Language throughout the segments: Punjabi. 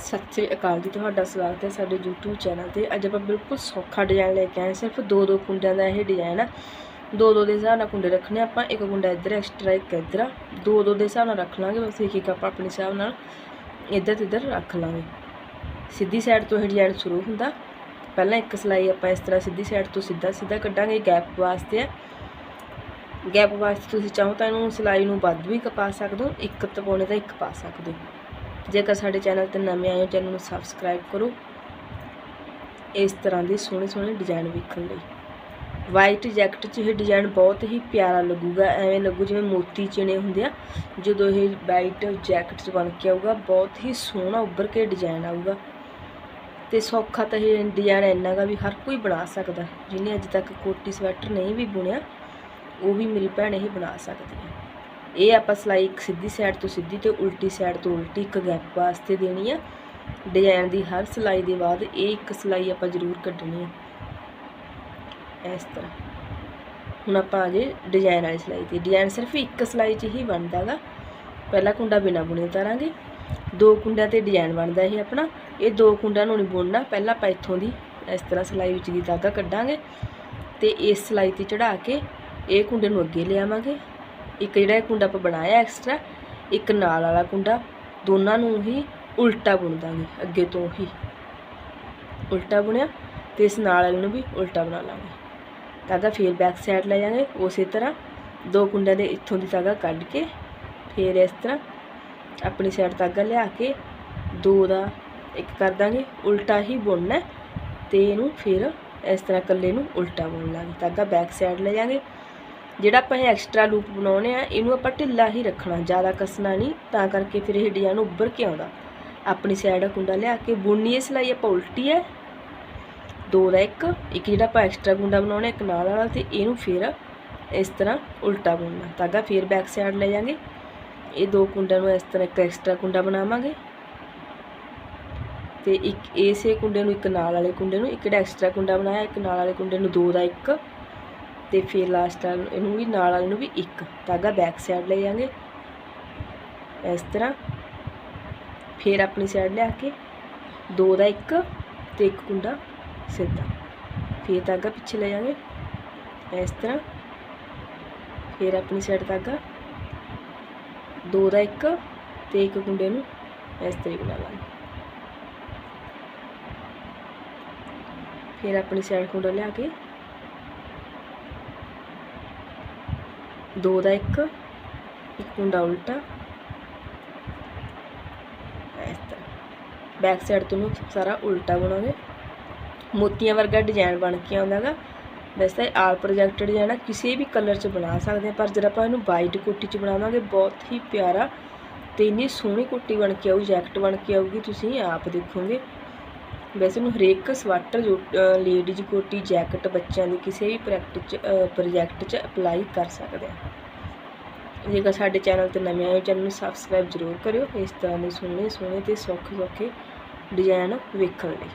ਸਤਿ ਸ੍ਰੀ ਅਕਾਲ ਜੀ, ਤੁਹਾਡਾ ਸਵਾਗਤ ਹੈ ਸਾਡੇ YouTube ਚੈਨਲ ਤੇ। ਅੱਜ ਆਪਾਂ ਬਿਲਕੁਲ ਸੌਖਾ ਡਿਜ਼ਾਈਨ ਲੈ ਕੇ ਆਏ ਸਿਰਫ ਦੋ ਦੋ ਕੁੰਡਿਆਂ ਦਾ ਇਹ ਡਿਜ਼ਾਈਨ ਆ। ਦੋ ਦੋ ਦੇ ਹਿਸਾਬ ਨਾਲ ਕੁੰਡੇ ਰੱਖਣੇ ਆਪਾਂ। ਇੱਕ ਕੁੰਡਾ ਇੱਧਰ ਐਕਸਟਰਾ ਇੱਕ ਇੱਧਰ ਆ। ਦੋ ਦੋ ਦੇ ਹਿਸਾਬ ਨਾਲ ਰੱਖ ਲਾਂਗੇ। ਬਸ ਇੱਕ ਇੱਕ ਆਪਾਂ ਆਪਣੇ ਹਿਸਾਬ ਨਾਲ ਇੱਧਰ ਤੇ ਇੱਧਰ ਰੱਖ ਲਾਂਗੇ। ਸਿੱਧੀ ਸਾਈਡ ਤੋਂ ਇਹ ਡਿਜ਼ਾਈਨ ਸ਼ੁਰੂ ਹੁੰਦਾ। ਪਹਿਲਾਂ ਇੱਕ ਸਲਾਈ ਆਪਾਂ ਇਸ ਤਰ੍ਹਾਂ ਸਿੱਧੀ ਸਾਈਡ ਤੋਂ ਸਿੱਧਾ ਸਿੱਧਾ ਕੱਢਾਂਗੇ ਗੈਪ ਵਾਸਤੇ। ਆ ਗੈਪ ਵਾਸਤੇ ਤੁਸੀਂ ਚਾਹੋ ਤਾਂ ਇਹਨੂੰ ਸਿਲਾਈ ਨੂੰ ਵੱਧ ਵੀ ਪਾ ਸਕਦੇ ਹੋ। ਇੱਕ ਤਪਾਉਣੇ ਦਾ ਇੱਕ ਪਾ ਸਕਦੇ ਹੋ। ਜੇਕਰ ਸਾਡੇ ਚੈਨਲ ਤੇ ਨਵੇਂ ਆਏ ਹੋ, ਚੈਨਲ ਨੂੰ ਸਬਸਕ੍ਰਾਈਬ ਕਰੋ। ਇਸ ਤਰ੍ਹਾਂ ਦੇ ਸੋਹਣੇ ਸੋਹਣੇ ਡਿਜ਼ਾਈਨ ਵੇਖਣ ਲਈ। ਵਾਈਟ ਜੈਕਟ 'ਚ ਇਹ ਡਿਜ਼ਾਈਨ ਬਹੁਤ ਹੀ ਪਿਆਰਾ ਲੱਗੂਗਾ। ਐਵੇਂ ਲੱਗੂ ਜਿਵੇਂ ਮੋਤੀ ਚਿਣੇ ਹੁੰਦੇ ਆ। ਜਦੋਂ ਇਹ ਵਾਈਟ ਜੈਕਟ 'ਚ ਬਣ ਕੇ ਆਊਗਾ, ਬਹੁਤ ਹੀ ਸੋਹਣਾ ਉੱਭਰ ਕੇ ਡਿਜ਼ਾਈਨ ਆਊਗਾ। ਤੇ ਸੌਖਾ ਤਾਂ ਇਹ ਡਿਜ਼ਾਈਨ ਇੰਨਾ ਗਾ ਵੀ ਹਰ ਕੋਈ ਬਣਾ ਸਕਦਾ। ਜਿਹਨੇ ਅੱਜ ਤੱਕ ਕੋਟੀ ਸਵੈਟਰ ਨਹੀਂ ਵੀ ਬੁਣਿਆ, ਉਹ ਵੀ ਮੇਰੀ ਭੈਣ ਇਹ ਬਣਾ ਸਕਦੀ ਹੈ ਇਹ ਆਪਾਂ ਸਲਾਈ ਇੱਕ ਸਿੱਧੀ ਸਾਈਡ ਤੋਂ ਸਿੱਧੀ ਤੇ ਉਲਟੀ ਸਾਈਡ ਤੋਂ ਉਲਟੀ ਇੱਕ ਗੈਪ ਵਾਸਤੇ ਦੇਣੀ ਆ। ਡਿਜ਼ਾਈਨ ਦੀ ਹਰ ਸਲਾਈ ਦੇ ਬਾਅਦ ਇਹ ਇੱਕ ਸਲਾਈ ਆਪਾਂ ਜ਼ਰੂਰ ਕੱਢਣੀ ਆ। ਇਸ ਤਰ੍ਹਾਂ। ਹੁਣ ਆਪਾਂ ਆ ਜੇ ਡਿਜ਼ਾਈਨ ਵਾਲੀ ਸਲਾਈ ਤੇ। ਡਿਜ਼ਾਈਨ ਸਿਰਫ ਇੱਕ ਸਲਾਈ 'ਚ ਹੀ ਬਣਦਾਗਾ ਪਹਿਲਾ ਕੁੰਡਾ ਬਿਨਾ ਬੁਣੇ ਉਤਾਰਾਂਗੇ। ਦੋ ਕੁੰਡਿਆਂ ਤੇ ਡਿਜ਼ਾਈਨ ਬਣਦਾ ਇਹ ਆਪਣਾ। ਇਹ ਦੋ ਕੁੰਡਿਆਂ ਨੂੰ ਨਹੀਂ ਬੁਣਨਾ। ਪਹਿਲਾਂ ਆਪਾਂ ਇੱਥੋਂ ਦੀ ਇਸ ਤਰ੍ਹਾਂ ਸਲਾਈ ਵਿੱਚ ਦੀ ਧਾਗਾ ਕੱਢਾਂਗੇ ਤੇ ਇਸ ਸਲਾਈ ਤੇ ਚੜਾ ਕੇ ਇਹ ਕੁੰਡੇ ਨੂੰ ਅੱਗੇ ਲਿਆਵਾਂਗੇ। ਇੱਕ ਜਿਹੜਾ ਕੁੰਡਾ ਆਪਾਂ ਬਣਾਇਆ ਐਕਸਟਰਾ ਇੱਕ ਨਾਲ ਵਾਲਾ ਕੁੰਡਾ, ਦੋਨਾਂ ਨੂੰ ਹੀ ਉਲਟਾ ਬੁਣ ਦਾਂਗੇ, ਅੱਗੇ ਤੋਂ ਹੀ। ਉਲਟਾ ਬੁਣਿਆ ਤੇ ਇਸ ਨਾਲ ਵਾਲੇ ਨੂੰ ਵੀ ਉਲਟਾ ਬਣਾ ਲਾਂਗੇ। ਤਾਂਗਾ ਫੇਰ ਬੈਕ ਸਾਈਡ ਲੈ ਜਾਾਂਗੇ, ਉਸੇ ਤਰ੍ਹਾਂ ਦੋ ਕੁੰਡਿਆਂ ਦੇ ਇੱਥੋਂ ਦੀ ਧਾਗਾ ਕੱਢ ਕੇ ਫੇਰ ਇਸ ਤਰ੍ਹਾਂ ਆਪਣੀ ਸਾਈਡ ਧਾਗਾ ਲਿਆ ਕੇ ਦੋ ਦਾ ਇੱਕ ਕਰ ਦਾਂਗੇ, ਉਲਟਾ ਹੀ ਬੁਣਨਾ ਹੈ ਤੇ ਇਹਨੂੰ ਫਿਰ ਇਸ ਤਰ੍ਹਾਂ ਇਕੱਲੇ ਨੂੰ ਉਲਟਾ ਬੁਣ ਲਾਂਗੇ। ਤਾਂਗਾ ਬੈਕ ਸਾਈਡ ਲੈ ਜਾਾਂਗੇ ਜਿਹੜਾ ਆਪਾਂ ਇਹ ਐਕਸਟਰਾ ਲੂਪ ਬਣਾਉਣੇ ਆ ਇਹਨੂੰ ਆਪਾਂ ਢਿੱਲਾ ਹੀ ਰੱਖਣਾ, ਜ਼ਿਆਦਾ ਕੱਸਣਾ ਨਹੀਂ, ਤਾਂ ਕਰਕੇ ਫਿਰ ਇਹ ਡਿਜ਼ਾਈਨ ਉੱਭਰ ਕੇ ਆਉਂਦਾ। ਆਪਣੀ ਸਾਈਡ ਕੁੰਡਾ ਲਿਆ ਕੇ ਬੁਣਨੀ ਇਹ ਸਿਲਾਈ ਆਪਾਂ ਉਲਟੀ ਹੈ। ਦੋ ਦਾ ਇੱਕ ਇੱਕ ਜਿਹੜਾ ਆਪਾਂ ਐਕਸਟਰਾ ਕੁੰਡਾ ਬਣਾਉਣਾ ਇੱਕ ਨਾਲ ਵਾਲਾ ਤੇ ਇਹਨੂੰ ਫਿਰ ਇਸ ਤਰ੍ਹਾਂ ਉਲਟਾ ਬੁਣਨਾ। ਤਾਂਗਾ ਫਿਰ ਬੈਕ ਸਾਈਡ ਲੈ ਜਾਾਂਗੇ। ਇਹ ਦੋ ਕੁੰਡਿਆਂ ਨੂੰ ਇਸ ਤਰ੍ਹਾਂ ਇੱਕ ਐਕਸਟਰਾ ਕੁੰਡਾ ਬਣਾਵਾਂਗੇ। ਤੇ ਇੱਕ ਇਸੇ ਕੁੰਡੇ ਨੂੰ ਇੱਕ ਨਾਲ ਵਾਲੇ ਕੁੰਡੇ ਨੂੰ, ਇੱਕ ਜਿਹੜਾ ਐਕਸਟਰਾ ਕੁੰਡਾ ਬਣਾਇਆ, ਇੱਕ ਨਾਲ ਵਾਲੇ ਕੁੰਡੇ ਨੂੰ ਦੋ ਦਾ ਇੱਕ। ਤੇ ਫਿਰ ਲਾਸਟ ਵਾਲ ਇਹਨੂੰ ਵੀ ਨਾਲ ਵਾਲੇ ਨੂੰ ਵੀ ਇੱਕ ਧਾਗਾ ਬੈਕ ਸਾਈਡ ਲੈ ਜਾਾਂਗੇ ਇਸ ਤਰ੍ਹਾਂ ਫਿਰ ਆਪਣੀ ਸਾਈਡ ਲਿਆ ਕੇ ਦੋ ਦਾ ਇੱਕ ਤੇ ਇੱਕ ਕੁੰਡਾ ਸਿੱਧਾ। ਫਿਰ ਧਾਗਾ ਪਿੱਛੇ ਲੈ ਜਾਾਂਗੇ ਇਸ ਤਰ੍ਹਾਂ ਫਿਰ ਆਪਣੀ ਸਾਈਡ ਧਾਗਾ ਦੋ ਦਾ ਇੱਕ ਤੇ ਇੱਕ ਕੁੰਡੇ ਨੂੰ ਇਸ ਤਰੀਕੇ ਨਾਲ ਲਾਂਗੇ। ਫਿਰ ਆਪਣੀ ਸਾਈਡ ਕੁੰਡਾ ਲਿਆ ਕੇ ਦੋ ਦਾ ਇੱਕ ਇੱਕ ਕੁੰਡਾ ਉਲਟਾ। ਇਸ ਤਰ੍ਹਾਂ। ਬੈਕ ਸਾਈਡ ਤੋਂ ਨੂੰ ਸਾਰਾ ਉਲਟਾ ਬਣਾਉਂਗੇ ਮੋਤੀਆਂ ਵਰਗਾ ਡਿਜ਼ਾਈਨ ਬਣ ਕੇ ਆਉਂਦਾਗਾ ਵੈਸੇ ਇਹ ਆਲ ਪ੍ਰੋਜੈਕਟ ਡਿਜ਼ਾਈਨ ਆ, ਕਿਸੇ ਵੀ ਕਲਰ 'ਚ ਬਣਾ ਸਕਦੇ ਆ, ਪਰ ਜਦ ਆਪਾਂ ਇਹਨੂੰ ਵਾਈਟ ਕੋਟੀ 'ਚ ਬਣਾਵਾਂਗੇ, ਬਹੁਤ ਹੀ ਪਿਆਰਾ ਤੇ ਇੰਨੀ ਸੋਹਣੀ ਕੋਟੀ ਬਣ ਕੇ ਆਊ ਜੈਕਟ ਬਣ ਕੇ ਆਊਗੀ, ਤੁਸੀਂ ਆਪ ਦੇਖੋਗੇ। ਵੈਸੇ ਉਹਨੂੰ ਹਰੇਕ ਸਵੈਟਰ ਜੋ ਲੇਡੀਜ਼ ਕੋਟੀ ਜੈਕਟ ਬੱਚਿਆਂ ਦੀ ਕਿਸੇ ਵੀ ਪ੍ਰੈਕਟਿਸ 'ਚ ਪ੍ਰੋਜੈਕਟ 'ਚ ਅਪਲਾਈ ਕਰ ਸਕਦੇ ਆ। ਜੇਕਰ ਸਾਡੇ ਚੈਨਲ ਤੇ ਨਵੇਂ ਆਏ ਹੋ ਚੈਨਲ ਨੂੰ ਸਬਸਕ੍ਰਾਈਬ ਜ਼ਰੂਰ ਕਰਿਓ, ਇਸ ਤਰ੍ਹਾਂ ਦੇ ਸੋਹਣੇ ਸੋਹਣੇ ਤੇ ਸੌਖੇ ਸੌਖੇ ਡਿਜ਼ਾਈਨ ਵੇਖਣ ਲਈ।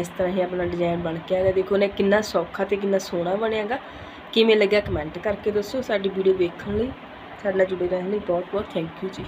ਇਸ ਤਰ੍ਹਾਂ ਹੀ ਆਪਣਾ ਡਿਜ਼ਾਈਨ ਬਣ ਕੇ ਆਗਾ ਦੇਖੋ ਨੇ, ਕਿੰਨਾ ਸੌਖਾ ਤੇ ਕਿੰਨਾ ਸੋਹਣਾ ਬਣਿਆਗਾ ਕਿਵੇਂ ਲੱਗਿਆ ਕਮੈਂਟ ਕਰਕੇ ਦੱਸੋ। ਸਾਡੀ ਵੀਡੀਓ ਵੇਖਣ ਲਈ ਸਾਡੇ ਨਾਲ ਜੁੜੇ ਰਹਿਣ ਲਈ ਬਹੁਤ ਬਹੁਤ ਥੈਂਕ ਯੂ ਜੀ।